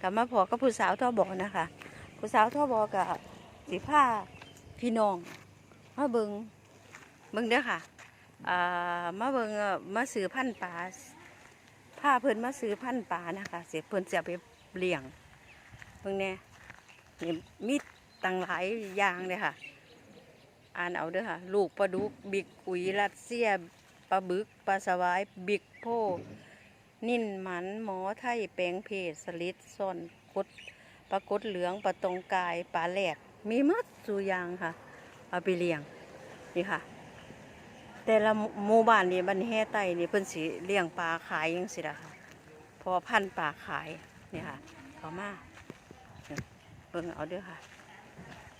กับมาพอกับผู้สาวท่อบอกนะคะ ผู้สาวท่อบอกกับสีผ้าพี่น้องมาเบิงเบิงเด้อค่ะมาเบิงมาซื้อพันธุ์ปลาผ้าเพิ่นมาซื้อพันธุ์ปลานะคะ เสียเพิ่นจะเอาไปเลี้ยงเบิงเนี่ยนี่มีตังหลายอย่างเลยค่ะ อ่านเอาเด้อค่ะ ลูกปลาดุกบิกอุยรัสเซียปลาบึกปลาสวายบิกโพ นิ่นหมันหมอไทยแปลงเพศสลิดซ่อนกดปลากุดเหลืองปลาตองกายปลาแหลก มีมัดสุยางค่ะ เอาไปเลี้ยงนี่ค่ะ แต่ละหมู่บ้านนี่บันแห่ไตนี่เพิ่นสิเลี้ยงปลาขายยังสิละค่ะ พอพันปลาขายนี่ค่ะเขามาเบิ่งเอาเด้อค่ะ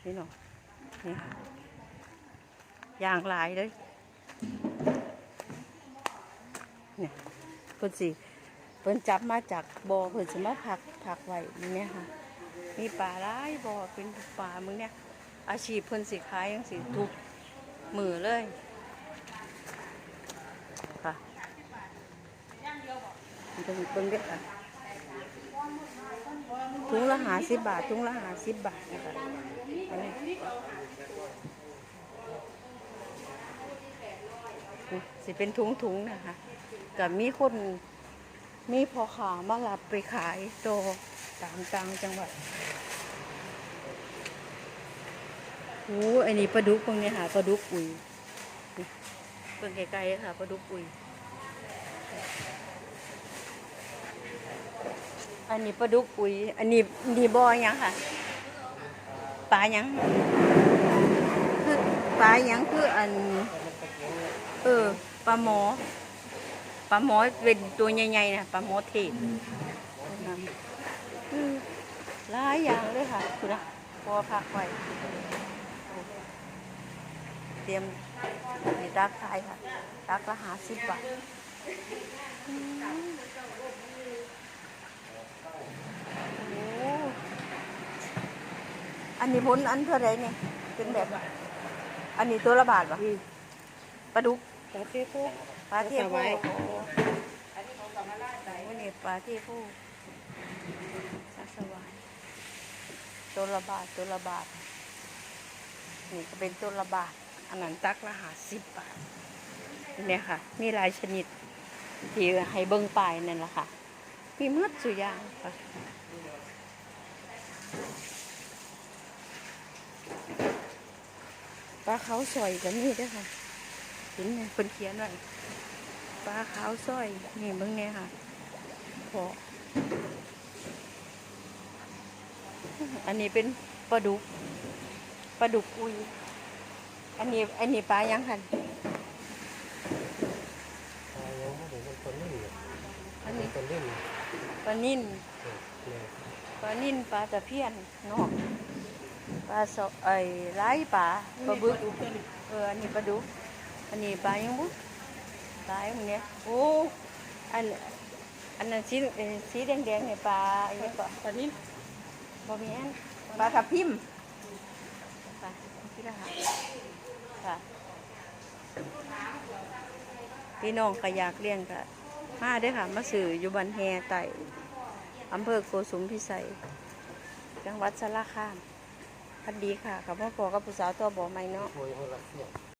นี่เนาะนี่ค่ะอย่างหลายเลยเนี่ยเพิ่นสิเพิ่นจับมาจากบ่อเพิ่นสิมาผักผักไว้นี่เนี่ยค่ะ มีปลาหลายบ่อเป็นปลามึงเนี่ย อาชีพเพิ่นสิขายยังสิทุกมือเลยค่ะเบิ่งเบิ่งเด้อค่ะถุงละหาสิบบาทถุงละหาสิบบาทนะคะอันนี้สิเป็นถุงถุงๆนะคะกับมีคน มีพอขามารับไปขายโตตามต่างจังหวัดโอ้อันนี้ปลาดุกพวกนี้ค่ะปลาดุกอุยเบิ่งไกลๆค่ะปลาดุกอุยอันนี้ปลาดุกอุยอันนี้ดีบอยยังค่ะปลายังคือปลายังคืออันเออปลาหมอ ปลาหมอเป็นตัวใหญ่ๆนะปลาหมอเทศอืมหลายอย่างเลยค่ะคุณนะพอพักไว้เตรียมมีดักขายค่ะดักละหาสิบบาทอืมโอ้อันนี้พ้นอันเท่าไรเนี่ยเป็นแบบ อันนี้ตัวละบาทปะปลาดุกปลาเต้ปุ๊ปลาเทียปโพลาส วายโอ้โหนี่ปลาทียโพปลาสวายตัวละบาทตัวละบาทนี่ก็เป็นตัวละบาทอันนั้นตักละหาสิบบาทเนี่ยค่ะ มีหลายชนิด ที่ให้เบิ้งปลายนั่นแหละค่ะมีมืดสุยางค่ะปลาเขาวซอยก็มีเด้วยค่ะเห็นไหมคนเขียนไว้ ปลาขาวซอย นี่เบิ้งเนี่ยค่ะพออันนี้เป็นปลาดุกปลาดุกอุยอันนี้อันนี้ปลายังคันปลายังไม่ถึงคนนิ่มเลยอันนี้คนนิ่มปลานิ่นเนี่ยปลานิ่นปลาตะเพียนเนาะปลาสอไอ้ไร้ปลาปลาบึกเอออันนี้ปลาดุกอันนี้ปลายังบุ ปลาอย่างเนี้ยโอ้อันอันนั้นสีเอ่อสีแดงแดงๆเนี่ยปลาอันนี้ปลาปลานิ่มบ่มีอันปลาทับทิมปลาที่ละหาค่ะพี่น้องก็อยากเลี้ยงก็มาเด้อค่ะ มาสื่ออยู่บันแฮไต่อำเภอโกสุมพิสัย จังหวัดสระคามพัดดีค่ะกับพ่อพอกับผู้สาวตัวบ่อไม่เนาะ